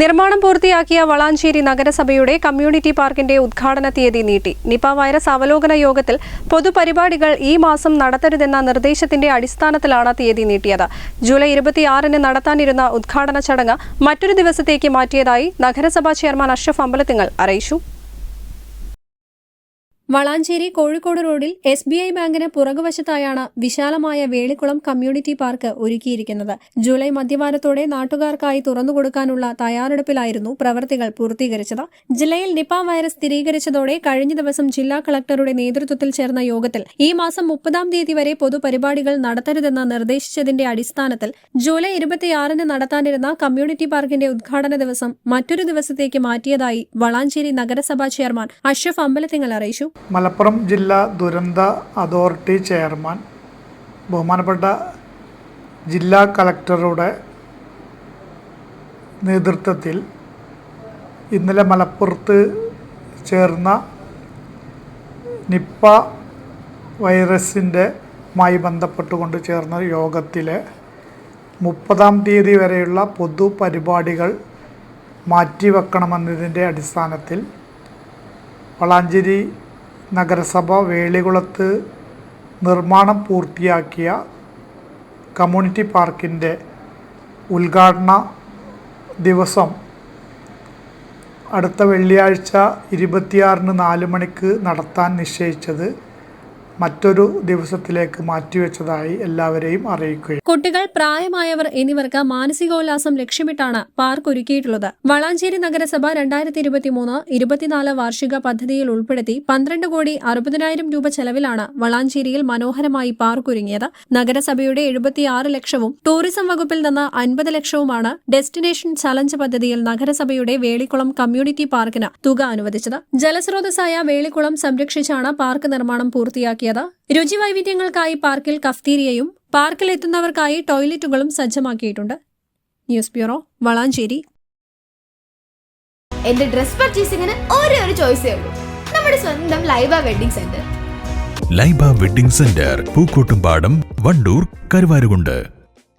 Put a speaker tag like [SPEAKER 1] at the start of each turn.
[SPEAKER 1] നിർമ്മാണം പൂർത്തിയാക്കിയ വളാഞ്ചേരി നഗരസഭയുടെ കമ്മ്യൂണിറ്റി പാർക്കിന്റെ ഉദ്ഘാടന തീയതി നീട്ടി. നിപ വൈറസ് അവലോകന യോഗത്തിൽ പൊതുപരിപാടികൾ ഈ മാസം നടത്തരുതെന്ന നിർദ്ദേശത്തിന്റെ അടിസ്ഥാനത്തിലാണ് തീയതി നീട്ടിയത്. ജൂലൈ ഇരുപത്തിയാറിന് നടത്താനിരുന്ന ഉദ്ഘാടന ചടങ്ങ് മറ്റൊരു ദിവസത്തേക്ക് മാറ്റിയതായി നഗരസഭാ ചെയർമാൻ അഷ്റഫ് അമ്പലത്തിങ്ങൾ അറിയിച്ചു. വളാഞ്ചേരി കോഴിക്കോട് റോഡിൽ എസ് ബി ഐ ബാങ്കിന് പുറകുവശത്തായാണ് വിശാലമായ വേളിക്കുളം കമ്മ്യൂണിറ്റി പാർക്ക് ഒരുക്കിയിരിക്കുന്നത്. ജൂലൈ മധ്യവാരത്തോടെ നാട്ടുകാർക്കായി തുറന്നുകൊടുക്കാനുള്ള തയ്യാറെടുപ്പിലായിരുന്നു പ്രവർത്തികൾ പൂർത്തീകരിച്ചത്. ജില്ലയിൽ നിപ വൈറസ് സ്ഥിരീകരിച്ചതോടെ കഴിഞ്ഞ ദിവസം ജില്ലാ കളക്ടറുടെ നേതൃത്വത്തിൽ ചേർന്ന യോഗത്തിൽ ഈ മാസം മുപ്പതാം തീയതി വരെ പൊതുപരിപാടികൾ നടത്തരുതെന്ന് നിർദ്ദേശിച്ചതിന്റെ അടിസ്ഥാനത്തിൽ ജൂലൈ ഇരുപത്തിയാറിന് നടത്താനിരുന്ന കമ്മ്യൂണിറ്റി പാർക്കിന്റെ ഉദ്ഘാടന ദിവസം മറ്റൊരു ദിവസത്തേക്ക് മാറ്റിയതായി വളാഞ്ചേരി നഗരസഭാ ചെയർമാൻ അഷ്റഫ് അമ്പലത്തിങ്ങൾ അറിയിച്ചു.
[SPEAKER 2] മലപ്പുറം ജില്ലാ ദുരന്ത അതോറിറ്റി ചെയർമാൻ ബഹുമാനപ്പെട്ട ജില്ലാ കളക്ടറുടെ നേതൃത്വത്തിൽ ഇന്നലെ മലപ്പുറത്ത് ചേർന്ന നിപ്പ വൈറസിന്റെ മായി ബന്ധപ്പെട്ടുകൊണ്ട് ചേർന്ന യോഗത്തിൽ മുപ്പതാം തീയതി വരെയുള്ള പൊതുപരിപാടികൾ മാറ്റിവെക്കണമെന്നതിന്റെ അടിസ്ഥാനത്തിൽ വളാഞ്ചേരി നഗരസഭ വേളികുളത്ത് നിർമ്മാണം പൂർത്തിയാക്കിയ കമ്മ്യൂണിറ്റി പാർക്കിന്റെ ഉദ്ഘാടന ദിവസം അടുത്ത വെള്ളിയാഴ്ച ഇരുപത്തിയാറിന് നാല് മണിക്ക് നടത്താൻ നിശ്ചയിച്ചത് മറ്റൊരു ദിവസത്തിലേക്ക് മാറ്റിവെച്ചതായി എല്ലാവരെയും അറിയിക്കുകയും
[SPEAKER 1] കുട്ടികൾ പ്രായമായവർ എന്നിവർക്ക് മാനസികോല്ലാസം ലക്ഷ്യമിട്ടാണ് പാർക്ക് ഒരുക്കിയിട്ടുള്ളത്. വളാഞ്ചേരി നഗരസഭ രണ്ടായിരത്തി ഇരുപത്തിമൂന്ന് ഇരുപത്തിനാല് വാർഷിക പദ്ധതിയിൽ ഉൾപ്പെടുത്തി പന്ത്രണ്ട് കോടി അറുപതിനായിരം രൂപ ചെലവിലാണ് വളാഞ്ചേരിയിൽ മനോഹരമായി പാർക്ക് ഒരുങ്ങിയത്. നഗരസഭയുടെ എഴുപത്തിയാറ് ലക്ഷവും ടൂറിസം വകുപ്പിൽ നിന്ന് അൻപത് ലക്ഷവുമാണ് ഡെസ്റ്റിനേഷൻ ചലഞ്ച് പദ്ധതിയിൽ നഗരസഭയുടെ വേളിക്കുളം കമ്മ്യൂണിറ്റി പാർക്കിന് തുക അനുവദിച്ചത്. ജലസ്രോതസ്സായ വേളിക്കുളം സംരക്ഷിച്ചാണ് പാർക്ക് നിർമ്മാണം പൂർത്തിയാക്കിയത്. രുചിവൈവിധ്യങ്ങൾക്കായി പാർക്കിൽ കഫ്തീരിയയും പാർക്കിൽ എത്തുന്നവർക്കായി ടോയ്ലറ്റുകളും സജ്ജമാക്കിയിട്ടുണ്ട്. News bureau Valanchery.
[SPEAKER 3] എന്റെ ഡ്രസ് പർച്ചേസിംഗിന് ഒരേ ഒരു ചോയ്സേ ഉള്ളൂ. നമ്മുടെ സ്വന്തം Laiba wedding centre.
[SPEAKER 4] Laiba wedding centre Pookkottumpadam Wandoor Karuvarakundu.